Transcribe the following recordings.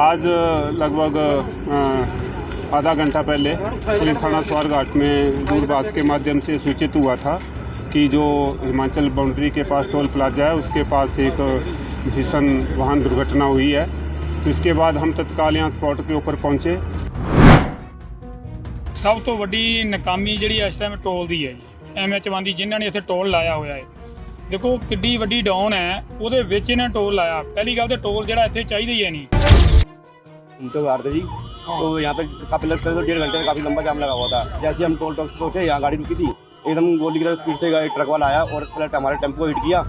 आज लगभग अ, आधा घंटा पहले पुलिस थाना स्वारघाट में दूरभाष के माध्यम से सूचित हुआ था कि जो हिमाचल बाउंड्री के पास टोल प्लाजा है उसके पास एक भीषण वाहन दुर्घटना हुई है तो इसके बाद हम तत्काल यहाँ स्पॉट के ऊपर पहुँचे ਸਭ ਤੋਂ ਵੱਡੀ ਨਾਕਾਮੀ ਜਿਹੜੀ ਇਸ ਟਾਈਮ ਟੋਲ ਦੀ ਹੈ ਜੀ ਐਮਐਚ ਵਨ ਦੀ ਜਿਨ੍ਹਾਂ ਨੇ ਇੱਥੇ ਟੋਲ ਲਾਇਆ ਹੋਇਆ ਹੈ ਦੇਖੋ ਕਿੱਡੀ ਵੱਡੀ ਡਾਊਨ ਹੈ ਉਹਦੇ ਵਿੱਚ ਇਹਨਾਂ ਟੋਲ ਲਾਇਆ ਪਹਿਲੀ ਗੱਲ ਤੇ ਟੋਲ ਜਿਹੜਾ ਇੱਥੇ ਚਾਹੀਦਾ ਹੀ ਹੈ ਨਹੀਂ हम तो आ रहे थे जी तो यहाँ पे काफी लग तो डेढ़ घंटे में काफी लंबा जाम लगा हुआ था जैसे ही हम टोल टैक्स पहुंचे यहाँ गाड़ी रुकी थी एकदम गोली की तरह स्पीड से गाड़ी ट्रक वाला आया और पलट हमारे टेम्पो को हिट किया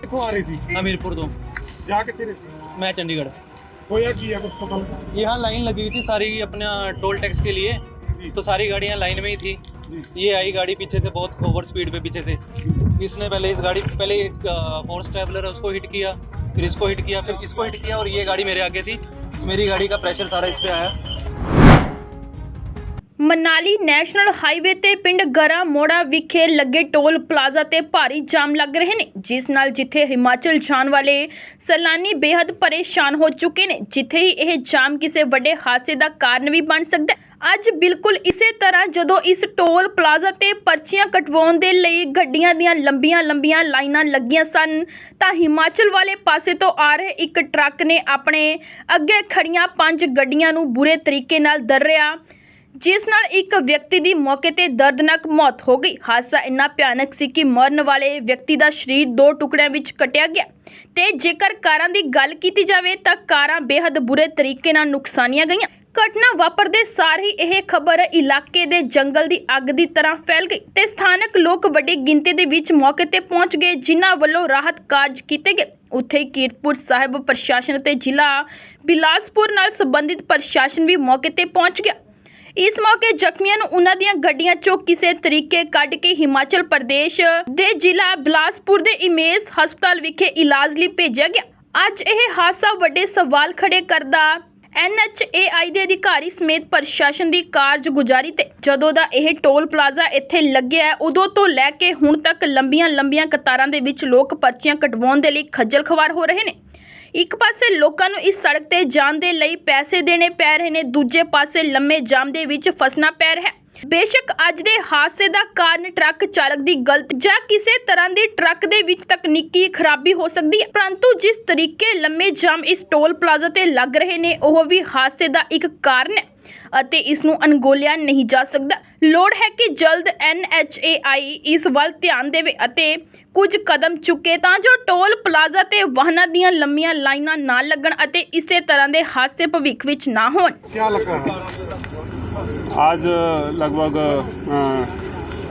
ਕਿੱਥੋਂ ਆ ਰਹੀ ਸੀ हमीरपुर तो ਜਾ कितने रही ਸੀ मैं चंडीगढ़ ਹੋਇਆ ਕੀ ਹੈ ਕੁਝ ਪਤਾ ਲੱਗਾ यहाँ लाइन लगी हुई थी सारी अपना टोल टैक्स के लिए तो सारी गाड़ियाँ लाइन में ही थी ये आई गाड़ी पीछे से बहुत ओवर स्पीड पे पीछे से। इसने पहले इस गाड़ी, पहले एक फोर्स ट्रैवलर है उसको हिट किया, फिर इसको हिट किया, फिर इसको हिट किया और ये गाड़ी मेरे आगे थी। मेरी गाड़ी का प्रेशर सारा इस पर आया। मनाली ਨੈਸ਼ਨਲ हाईवे ਤੇ पिंड गरा मोड़ा विखे लगे टोल प्लाजा ਤੇ भारी जाम लग रहे ਨੇ जिस ਨਾਲ जिथे हिमाचल ਜਾਣ वाले सैलानी बेहद परेशान हो चुके ਨੇ जिथे ही यह जाम किसी ਵੱਡੇ हादसे का कारण भी बन सकता है। ਅੱਜ ਬਿਲਕੁਲ ਇਸੇ ਤਰ੍ਹਾਂ ਜਦੋਂ ਇਸ ਟੋਲ ਪਲਾਜ਼ਾ ਤੇ ਪਰਚੀਆਂ ਕਟਵਾਉਣ ਦੇ ਲਈ ਗੱਡੀਆਂ ਦੀਆਂ ਲੰਬੀਆਂ-ਲੰਬੀਆਂ ਲਾਈਨਾਂ ਲੱਗੀਆਂ ਸਨ, ਤਾਂ ਹਿਮਾਚਲ ਵਾਲੇ ਪਾਸੇ ਤੋਂ ਆ ਰਹੇ ਇੱਕ ਟਰੱਕ ਨੇ ਆਪਣੇ ਅੱਗੇ ਖੜੀਆਂ ਪੰਜ ਗੱਡੀਆਂ ਨੂੰ ਬੁਰੇ ਤਰੀਕੇ ਨਾਲ ਦਰਰਿਆ ਜਿਸ ਨਾਲ ਇੱਕ ਵਿਅਕਤੀ ਦੀ ਮੌਕੇ ਤੇ ਦਰਦਨਾਕ ਮੌਤ ਹੋ ਗਈ। ਹਾਦਸਾ ਇੰਨਾ ਭਿਆਨਕ ਸੀ ਕਿ ਮਰਨ ਵਾਲੇ ਵਿਅਕਤੀ ਦਾ ਸਰੀਰ ਦੋ ਟੁਕੜਿਆਂ ਵਿੱਚ ਕੱਟਿਆ ਗਿਆ ਤੇ ਜੇਕਰ ਕਾਰਾਂ ਦੀ ਗੱਲ ਕੀਤੀ ਜਾਵੇ ਤਾਂ ਕਾਰਾਂ ਬੇहद ਬੁਰੇ ਤਰੀਕੇ ਨਾਲ ਨੁਕਸਾਨੀਆਂ ਗਈਆਂ। ਘਟਨਾ ਵਾਪਰਦੇ ਸਾਰ ਹੀ ਇਹ ਖਬਰ ਇਲਾਕੇ ਦੇ ਜੰਗਲ ਦੀ ਅੱਗ ਦੀ ਤਰ੍ਹਾਂ ਫੈਲ ਗਈ ਤੇ ਸਥਾਨਕ ਲੋਕ ਵੱਡੀ ਗਿਣਤੀ ਦੇ ਵਿੱਚ ਮੌਕੇ ਤੇ ਪਹੁੰਚ ਗਏ, ਜਿਨ੍ਹਾਂ ਵੱਲੋਂ ਰਾਹਤ ਕਾਰਜ ਕੀਤੇ ਗਏ। ਉੱਥੇ ਕੀਰਤਪੁਰ ਸਾਹਿਬ ਪ੍ਰਸ਼ਾਸਨ ਤੇ ਜ਼ਿਲ੍ਹਾ ਬਿਲਾਸਪੁਰ ਨਾਲ ਸੰਬੰਧਿਤ ਪ੍ਰਸ਼ਾਸਨ ਵੀ ਮੌਕੇ ਤੇ ਪਹੁੰਚ ਗਿਆ। ਇਸ ਮੌਕੇ ਜ਼ਖਮੀਆਂ ਨੂੰ ਉਹਨਾਂ ਦੀਆਂ ਗੱਡੀਆਂ ਚੋਂ ਕਿਸੇ ਤਰੀਕੇ ਕੱਢ ਕੇ ਹਿਮਾਚਲ ਪ੍ਰਦੇਸ਼ ਦੇ ਜ਼ਿਲ੍ਹਾ ਬਿਲਾਸਪੁਰ ਦੇ ਇਮੇਜ ਹਸਪਤਾਲ ਵਿਖੇ ਇਲਾਜ ਲਈ ਭੇਜਿਆ ਗਿਆ। ਅੱਜ ਇਹ ਹਾਦਸਾ ਵੱਡੇ ਸਵਾਲ ਖੜੇ ਕਰਦਾ NHAI ਦੇ ਅਧਿਕਾਰੀ ਸਮੇਤ ਪ੍ਰਸ਼ਾਸਨ ਦੀ ਕਾਰਜਗੁਜ਼ਾਰੀ ਤੇ ਜਦੋਂ ਦਾ ਇਹ ਟੋਲ ਪਲਾਜ਼ਾ ਇੱਥੇ ਲੱਗਿਆ ਹੈ, ਉਦੋਂ ਤੋਂ ਲੈ ਕੇ ਹੁਣ ਤੱਕ ਲੰਬੀਆਂ-ਲੰਬੀਆਂ ਕਤਾਰਾਂ ਦੇ ਵਿੱਚ ਲੋਕ ਪਰਚੀਆਂ ਕਟਵਾਉਣ ਦੇ ਲਈ ਖੱਜਲ ਖਵਾਰ ਹੋ ਰਹੇ ਨੇ। ਇੱਕ ਪਾਸੇ ਲੋਕਾਂ ਨੂੰ ਇਸ ਸੜਕ ਤੇ ਜਾਣ ਦੇ ਲਈ ਪੈਸੇ ਦੇਣੇ ਪੈ ਰਹੇ ਨੇ, ਦੂਜੇ ਪਾਸੇ ਲੰਮੇ ਜਾਮ ਦੇ ਵਿੱਚ ਫਸਣਾ ਪੈ ਰਿਹਾ ਹੈ। ਬੇਸ਼ੱਕ ਅੱਜ ਦੇ ਹਾਦਸੇ ਦਾ ਕਾਰਨ ਟਰੱਕ ਚਾਲਕ ਦੀ ਗਲਤ ਜਾਂ ਕਿਸੇ ਤਰ੍ਹਾਂ ਦੇ ਟਰੱਕ ਦੇ ਵਿੱਚ ਤਕਨੀਕੀ ਖਰਾਬੀ ਹੋ ਸਕਦੀ ਹੈ। ਪਰੰਤੂ ਜਿਸ ਤਰੀਕੇ ਲੰਮੇ ਜਾਮ ਇਸ ਟੋਲ ਪਲਾਜ਼ਾ ਤੇ ਲੱਗ ਰਹੇ ਨੇ, ਉਹ ਵੀ ਹਾਦਸੇ ਦਾ ਇੱਕ ਕਾਰਨ ਹੈ ਅਤੇ ਇਸ ਨੂੰ ਅਣਗੌਲਿਆ ਨਹੀਂ ਜਾ ਸਕਦਾ ਲੋੜ ਹੈ ਕਿ ਜਲਦ NHAI ਇਸ ਵੱਲ ਧਿਆਨ ਦੇਵੇ ਅਤੇ ਕੁਝ ਕਦਮ ਚੁੱਕੇ ਤਾਂ ਜੋ ਟੋਲ ਪਲਾਜ਼ਾ ਤੇ ਵਾਹਨਾਂ ਦੀਆਂ ਲੰਮੀਆਂ ਲਾਈਨਾਂ ਨਾ ਲੱਗਣ ਅਤੇ ਇਸੇ ਤਰ੍ਹਾਂ ਦੇ ਹਾਦਸੇ ਭਵਿੱਖ ਵਿੱਚ ਨਾ ਹੋਣ क्या लगा आज लगभग अ,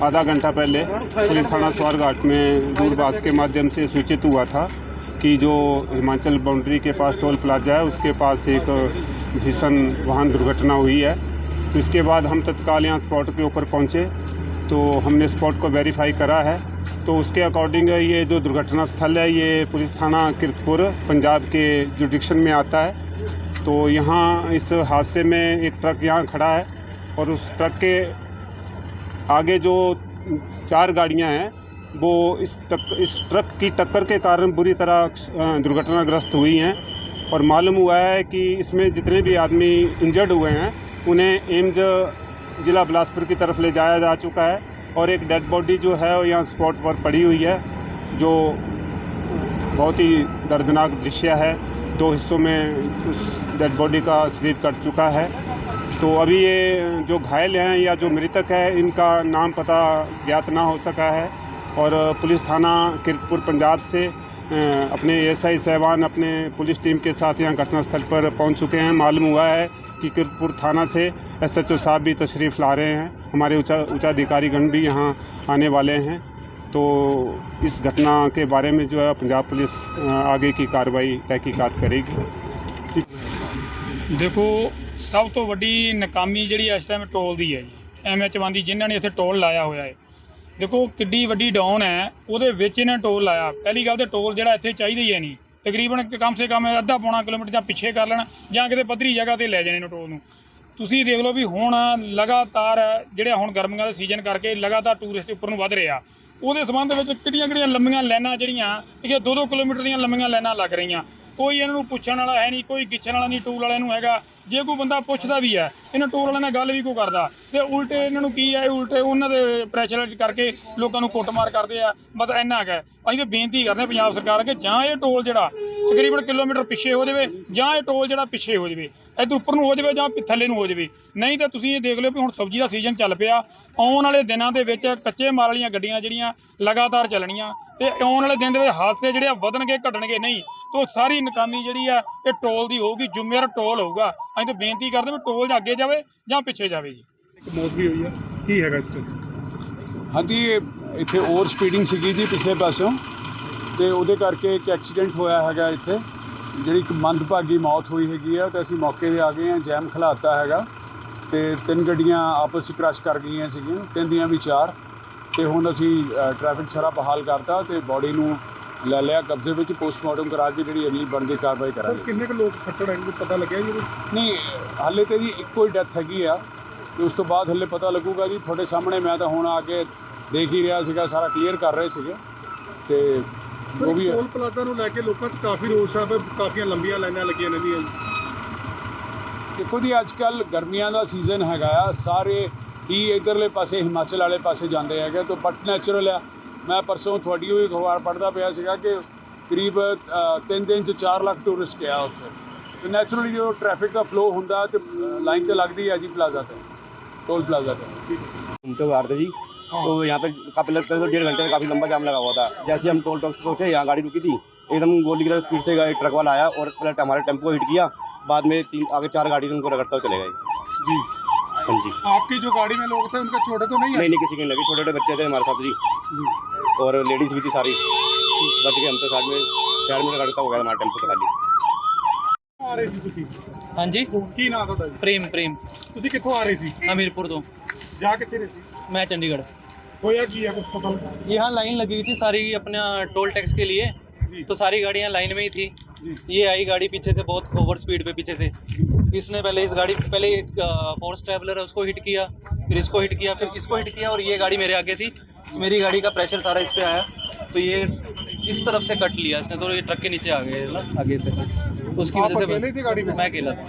आधा घंटा पहले पुलिस थाना स्वारघाट में दूरभाष के माध्यम से सूचित हुआ था कि जो हिमाचल बाउंड्री के पास टोल प्लाजा है, उसके पास एक भीषण वाहन दुर्घटना हुई है। तो इसके बाद हम तत्काल यहाँ स्पॉट के ऊपर पहुँचे। तो हमने स्पॉट को वेरीफाई करा है। तो उसके अकॉर्डिंग ये जो दुर्घटना स्थल है, ये पुलिस थाना किरतपुर, पंजाब के जुडिक्शन में आता है। तो यहाँ इस हादसे में एक ट्रक यहाँ खड़ा है और उस ट्रक के आगे जो चार गाड़ियाँ हैं वो इस टक, इस ट्रक की टक्कर के कारण बुरी तरह दुर्घटनाग्रस्त हुई हैं। और मालूम हुआ है कि इसमें जितने भी आदमी इंजर्ड हुए हैं, उन्हें एम्स ज़िला बिलासपुर की तरफ़ ले जाया जा चुका है। और एक डेड बॉडी जो है, वो यहाँ स्पॉट पर पड़ी हुई है, जो बहुत ही दर्दनाक दृश्य है। दो हिस्सों में उस डेड बॉडी का शरीर कट चुका है। तो अभी ये जो घायल हैं या जो मृतक है, इनका नाम पता ज्ञात ना हो सका है। और पुलिस थाना किरतपुर पंजाब से अ, अपने एसआई साहबान अपने पुलिस टीम के साथ यहाँ घटनास्थल पर पहुँच चुके हैं मालूम हुआ है कि किरतपुर थाना से एसएचओ साहब भी तशरीफ़ ला रहे हैं हमारे उच्चा उच्चाधिकारीगण भी यहाँ आने वाले हैं तो इस घटना के बारे में जो है पंजाब पुलिस अ, आगे की कार्रवाई तहकीकात करेगी ਦੇਖੋ ਸਭ ਤੋਂ ਵੱਡੀ ਨਾਕਾਮੀ ਜਿਹੜੀ ਇਸ ਟਾਈਮ ਟੋਲ ਦੀ ਹੈ ਜੀ ਐਮਐਚ ਵਨ ਦੀ ਜਿਨ੍ਹਾਂ ਨੇ ਇੱਥੇ ਟੋਲ ਲਾਇਆ ਹੋਇਆ ਹੈ ਦੇਖੋ ਕਿੱਡੀ ਵੱਡੀ ਡਾਊਨ ਹੈ, ਉਹਦੇ ਵਿੱਚ ਇਹਨੇ ਟੋਲ ਲਾਇਆ। ਪਹਿਲੀ ਗੱਲ ਤੇ ਟੋਲ ਜਿਹੜਾ ਇੱਥੇ ਚਾਹੀਦਾ ਹੀ ਹੈ ਨਹੀਂ। ਤਕਰੀਬਨ ਕਮ ਸੇ ਕਮ ਅੱਧਾ ਪੌਣਾ ਕਿਲੋਮੀਟਰ ਜਾਂ ਪਿੱਛੇ ਕਰ ਲੈਣ, ਜਾਂ ਕਿਤੇ ਪੱਧਰੀ ਜਗ੍ਹਾ ਤੇ ਲੈ ਜਾਣੇ ਨੇ ਟੋਲ ਨੂੰ। ਤੁਸੀਂ ਦੇਖ ਲਓ ਵੀ ਹੁਣ ਲਗਾਤਾਰ ਜਿਹੜੇ ਹੁਣ ਗਰਮੀਆਂ ਦਾ ਸੀਜ਼ਨ ਕਰਕੇ ਲਗਾਤਾਰ ਟੂਰਿਸਟ ਉੱਪਰ ਨੂੰ ਵੱਧ ਰਿਹਾ। ਉਹਦੇ ਸੰਬੰਧ ਵਿੱਚ ਕਿਹੜੀਆਂ ਕਿਹੜੀਆਂ ਲੰਮੀਆਂ ਲਾਈਨਾਂ ਜਿਹੜੀਆਂ, ਠੀਕ ਹੈ 2-2 ਕਿਲੋਮੀਟਰ ਦੀਆਂ ਲੰਮੀਆਂ ਲਾਈਨਾਂ ਲੱਗ ਰਹੀਆਂ। ਕੋਈ ਇਹਨਾਂ ਨੂੰ ਪੁੱਛਣ ਵਾਲਾ ਹੈ ਨਹੀਂ, ਕੋਈ ਗਿੱਛਣ ਵਾਲਾ ਨਹੀਂ, ਟੂਲ ਵਾਲਿਆਂ ਨੂੰ ਹੈਗਾ। ਜੇ ਕੋਈ ਬੰਦਾ ਪੁੱਛਦਾ ਵੀ ਹੈ, ਇਹਨਾਂ ਟੂਲ ਵਾਲਿਆਂ ਨਾਲ ਗੱਲ ਵੀ ਕੋਈ ਕਰਦਾ। ਤੇ ਉਲਟੇ ਇਹਨਾਂ ਨੂੰ ਕੀ ਹੈ, ਉਲਟੇ ਉਹਨਾਂ ਦੇ ਪ੍ਰੈਸ਼ਰ ਕਰਕੇ ਲੋਕਾਂ ਨੂੰ ਕੁੱਟਮਾਰ ਕਰਦੇ ਆ। ਬਸ ਇੰਨਾ ਕੁ ਹੈ। ਅਸੀਂ ਤਾਂ ਬੇਨਤੀ ਕਰਦੇ ਹਾਂ ਪੰਜਾਬ ਸਰਕਾਰ ਕਿ ਜਾਂ ਇਹ ਟੋਲ ਜਿਹੜਾ ਤਕਰੀਬਨ ਕਿਲੋਮੀਟਰ ਪਿੱਛੇ ਹੋ ਜਾਵੇ, ਜਾਂ ਇਹ ਟੋਲ ਜਿਹੜਾ ਪਿੱਛੇ ਹੋ ਜਾਵੇ, ਇੱਧਰ ਉੱਪਰ ਨੂੰ ਹੋ ਜਾਵੇ ਜਾਂ ਥੱਲੇ ਨੂੰ ਹੋ ਜਾਵੇ। ਨਹੀਂ ਤਾਂ ਤੁਸੀਂ ਇਹ ਦੇਖ ਲਿਓ ਵੀ ਹੁਣ ਸਬਜ਼ੀ ਦਾ ਸੀਜ਼ਨ ਚੱਲ ਪਿਆ। ਆਉਣ ਵਾਲੇ ਦਿਨਾਂ ਦੇ ਵਿੱਚ ਕੱਚੇ ਮਾਲ ਵਾਲੀਆਂ ਗੱਡੀਆਂ ਜਿਹੜੀਆਂ ਲਗਾਤਾਰ ਚੱਲਣੀਆਂ ਤੇ ਆਉਣ ਵਾਲੇ ਦਿਨ ਦੇ ਵਿੱਚ ਹਾਦਸੇ ਜਿਹੜੇ ਆ ਵਧਣਗੇ ਘਟਣਗੇ ਨਹੀਂ। ਤੋਂ ਸਾਰੀ ਨਕਾਮੀ ਜਿਹੜੀ ਆ ਇਹ ਟੋਲ ਦੀ ਹੋਊਗੀ ਜ਼ਿੰਮੇਵਾਰ ਟੋਲ ਹੋਊਗਾ। ਅਸੀਂ ਤਾਂ ਬੇਨਤੀ ਕਰਦੇ ਵੀ ਟੋਲ ਜਾਂ ਅੱਗੇ ਜਾਵੇ ਜਾਂ ਪਿੱਛੇ ਜਾਵੇ ਜੀ। ਇੱਕ ਮੌਤ ਵੀ ਹੋਈ ਹੈ ਕੀ ਹੈਗਾ ਇਸ ਵਿੱਚ ਹਾਂਜੀ ਇੱਥੇ ਓਵਰ ਸਪੀਡਿੰਗ ਸੀਗੀ ਜੀ ਪਿਛਲੇ ਪਾਸਿਓਂ। ਤੇ ਉਹਦੇ ਕਰਕੇ ਇੱਕ ਐਕਸੀਡੈਂਟ ਹੋਇਆ ਹੈਗਾ ਇੱਥੇ। ਜਿਹੜੀ ਇੱਕ ਮੰਦਭਾਗੀ ਮੌਤ ਹੋਈ ਹੈਗੀ ਆ ਤੇ ਅਸੀਂ ਮੌਕੇ 'ਤੇ ਆ ਗਏ ਹਾਂ ਜੈਮ ਖਲਾਤਾ ਹੈਗਾ। ਤੇ ਤਿੰਨ ਗੱਡੀਆਂ ਆਪਸ ਵਿੱਚ ਕ੍ਰਸ਼ ਕਰ ਗਈਆਂ ਸੀਗੀਆਂ ਤਿੰਨ ਦੀਆਂ ਵੀ ਚਾਰ। ਤੇ ਹੁਣ ਅਸੀਂ ਟ੍ਰੈਫਿਕ ਸਾਰਾ ਬਹਾਲ ਕਰਤਾ ਤੇ ਬਾਡੀ ਨੂੰ ਲੈ ਲਿਆ ਕਬਜ਼ੇ ਵਿੱਚ ਪੋਸਟਮਾਰਟਮ ਕਰਾ ਕੇ ਜਿਹੜੀ ਅਗਲੀ ਬਣਦੀ ਕਾਰਵਾਈ ਸਰ ਕਰਾਂਗੇ। ਕਿੰਨੇ ਕੁ ਲੋਕ ਫੱਟੜ ਹੈ ਕੋਈ ਪਤਾ ਲੱਗਿਆ ਜੀ ਵਿੱਚ? ਨਹੀਂ ਹਾਲੇ ਤੇ ਜੀ ਇੱਕੋ ਹੀ ਡੈਥ ਹੈਗੀ ਆ। ਤੇ ਉਸ ਤੋਂ ਬਾਅਦ ਹੱਲੇ ਪਤਾ ਲੱਗੂਗਾ ਜੀ ਤੁਹਾਡੇ ਸਾਹਮਣੇ ਮੈਂ ਤਾਂ ਹੁਣ ਆ ਕੇ ਦੇਖ ਹੀ ਰਿਹਾ ਸੀਗਾ ਸਾਰਾ ਕਲੀਅਰ ਕਰ ਰਹੇ ਸੀਗੇ। ਤੇ ਸਰ ਉਹ ਵੀ ਟੋਲ ਪਲਾਜ਼ਾ ਨੂੰ ਲੈ ਕੇ ਲੋਕਾਂ 'ਚ ਕਾਫੀ ਰੋਸ ਆ ਫਿਰ ਕਾਫੀਆਂ ਲੰਬੀਆਂ ਲਾਈਨਾਂ ਲੱਗੀਆਂ ਰਹਿੰਦੀਆਂ ਜੀ। ਦੇਖੋ ਜੀ ਅੱਜ ਕੱਲ ਗਰਮੀਆਂ ਦਾ ਸੀਜ਼ਨ ਹੈਗਾ ਆ ਸਾਰੇ ਹੀ ਇਧਰਲੇ ਪਾਸੇ ਹਿਮਾਚਲ ਵਾਲੇ ਪਾਸੇ ਜਾਂਦੇ ਹੈਗੇ ਤਾਂ ਬਟ ਨੈਚੁਰਲ ਆ ਮੈਂ ਪਰਸੋਂ ਤੁਹਾਡੀ ਹੋਈ ਅਖਬਾਰ ਪੜ੍ਹਦਾ ਪਿਆ ਸੀਗਾ ਕਿ ਕਰੀਬ 3 ਦਿਨ ਚ 4 ਲੱਖ ਟੂਰਿਸਟ ਗਿਆ ਉੱਥੇ ਤੇ ਨੈਚੁਰਲੀ ਜਦੋਂ ਟ੍ਰੈਫਿਕ ਦਾ ਫਲੋ ਹੁੰਦਾ ਤੇ ਲਾਈਨ ਤੇ ਲੱਗਦੀ ਹੈ ਜੀ ਪਲਾਜ਼ਾ ਤੇ ਟੋਲ ਪਲਾਜ਼ਾ ਤੇ घूमते हुए आ रहे थे जी तो यहाँ पे काफी लग- करीब डेढ़ घंटे में काफी लंबा जाम लगा हुआ था जैसे ही हम टोल टैक्स पहुंचे यहाँ गाड़ी रुकी थी एकदम गोली की तरह स्पीड से गाड़ी ट्रक वाला आया और पलट हमारे टेम्पो को हिट किया बाद में तीन आगे चार गाड़ी से उनको रगड़ता हुआ चले गए जी हाँ जी आपकी जो गाड़ी में लोग थे उनके छोटे तो नहीं है नहीं नहीं किसी की नहीं लगी छोटे छोटे बच्चे थे हमारे साथ जी और लेडीज भी थी सारी बच गए हम तो साइड में साइड में रगड़ता हो गया हमारा टेम्पो तो खाली ਆ ਰਹੇ ਸੀ ਤੁਸੀਂ ਹਾਂਜੀ ਕੀ ਨਾਂ ਤੁਹਾਡਾ ਜੀ ਪ੍ਰੇਮ ਪ੍ਰੇਮ ਤੁਸੀਂ ਕਿੱਥੋਂ ਆ ਰਹੇ ਸੀ हमीरपुर तो ਜਾ ਕਿੱਥੇ ਰਹੇ ਸੀ मैं चंडीगढ़ ਹੋਇਆ ਕੀ ਹੈ ਕੁਝ ਪਤਾ ਲੱਗਾ यहाँ लाइन लगी हुई थी सारी अपना टोल टैक्स के लिए जी तो सारी गाड़ियाँ लाइन में ही थी। ये आई गाड़ी पीछे से बहुत ओवर स्पीड पे पीछे से। इसने पहले इस गाड़ी पहले एक फोर्स ट्रैवलर है उसको हिट किया फिर इसको हिट किया फिर इसको हिट किया और ये गाड़ी मेरे आगे थी। मेरी गाड़ी का प्रेशर सारा इस पे आया। तो ये इस तरफ़ से कट लिया इसने तो ये ट्रक के नीचे आ गए ना आगे से। उसकी वजह से मैं अकेला था।